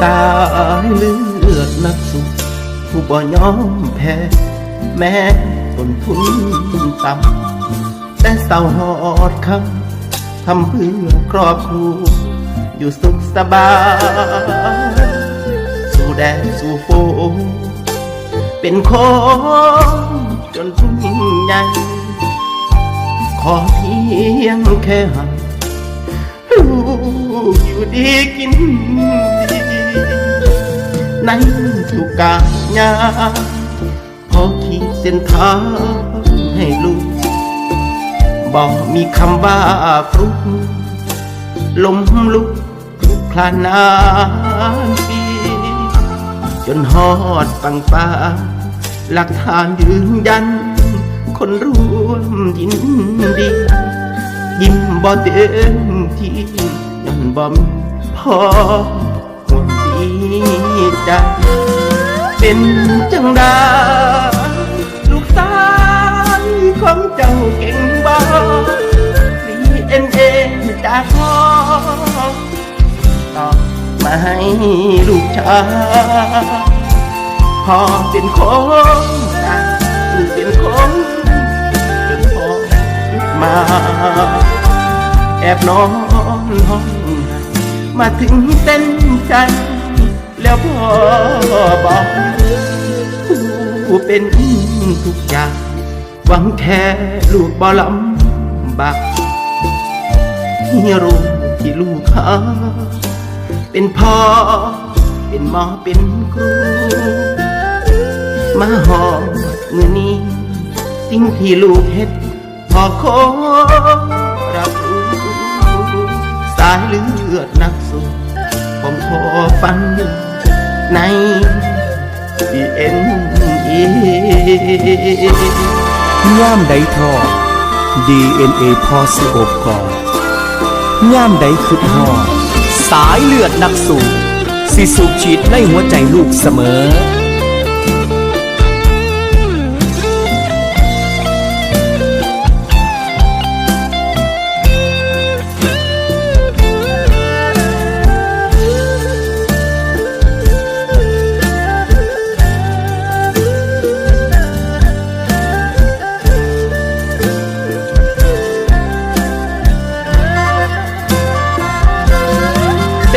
สายเลือดนักสู้ผู้บ่ยอมแพ้ แม้ต้นทุนต่ำแต่เศร้าหอดคำทำเพื่อครอบครัวอยู่สุขสบาย สู่แดนสู่โฟเป็นคนจนทุ่งใหญ่ขอเพียงแค่หันลูกอยู่ดีกินดี ในทุกการงานพอขีดเส้นทางให้ลูก บอกมีคำว่าฟลุกลมลุกคลุกคลานนานปีจนฮอดปังฟ้า หลักฐานยืนยัน คนร่วมยินดี ยิ้มบ่เต็มที่ย้อนบ่มพอ ห่วงดีใจเป็นจังไดลูกสาวของเจ้าเก่งบ่ดีเอ็นเอจากพ่อตอบมาให้ลูกชายพ่อเป็นคนลูกเป็นคนจนพ่อมา แอบนอนห้องมาถึงเส้นใจ แล้วพ่อบอกผู้เป็นทุกอย่างหวังแค่ลูกบ่ลำบากที่รู้ที่ลูกหาเป็นพ่อ เป็นหมอเป็นครู มาหอดมือนี้ สิ่งที่ลูกเฮ็ดพอขอรับรู้สายเลือดนักสู้ผมขอฟัง ในดีเอ็นเอย่ามใดทอด DNA พอสิอบกอดย่ามใดคืดหอด สายเลือดนักสู้สิสูบฉีดในหัวใจลูกเสมอ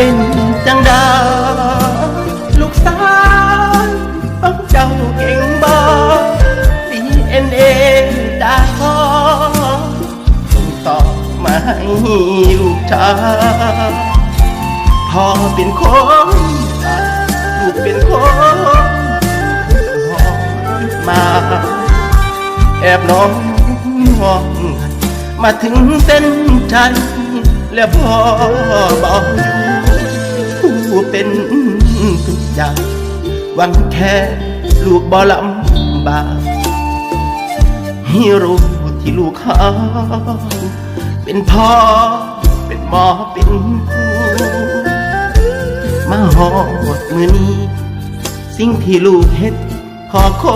เป็นจังดา ลูกสาวของเจ้าเก่งบ่ดีเอ็นเอดาพอส่งต่อมาให้ลูกชายพ่อเป็นคนลูกเป็นคนพ่อมา แอบน้อนห้องมาถึงเส้นชัยแล้วพ่อบอกอยู่ เป็นทุกอย่างหวังแค่ลูกบ่ลำบากฮีโร่ที่ลูกหาเป็นพ่อ เป็นหมอเป็นครูมาหอดมือนี้ สิ่งที่ลูกเฮ็ดขอขอ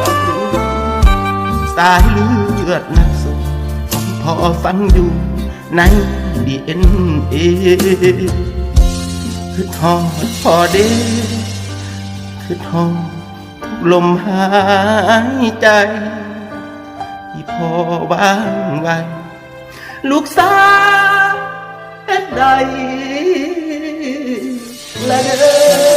รับรู้สายเลือดนักสู้ของพ่อฟังอยู่ในดีเอ็นเอ คือทอดพอเด้คือทอดทุกลมหายใจ ที่พ่อวางไว้ลูกสาวเอ็ดใดและเด้อ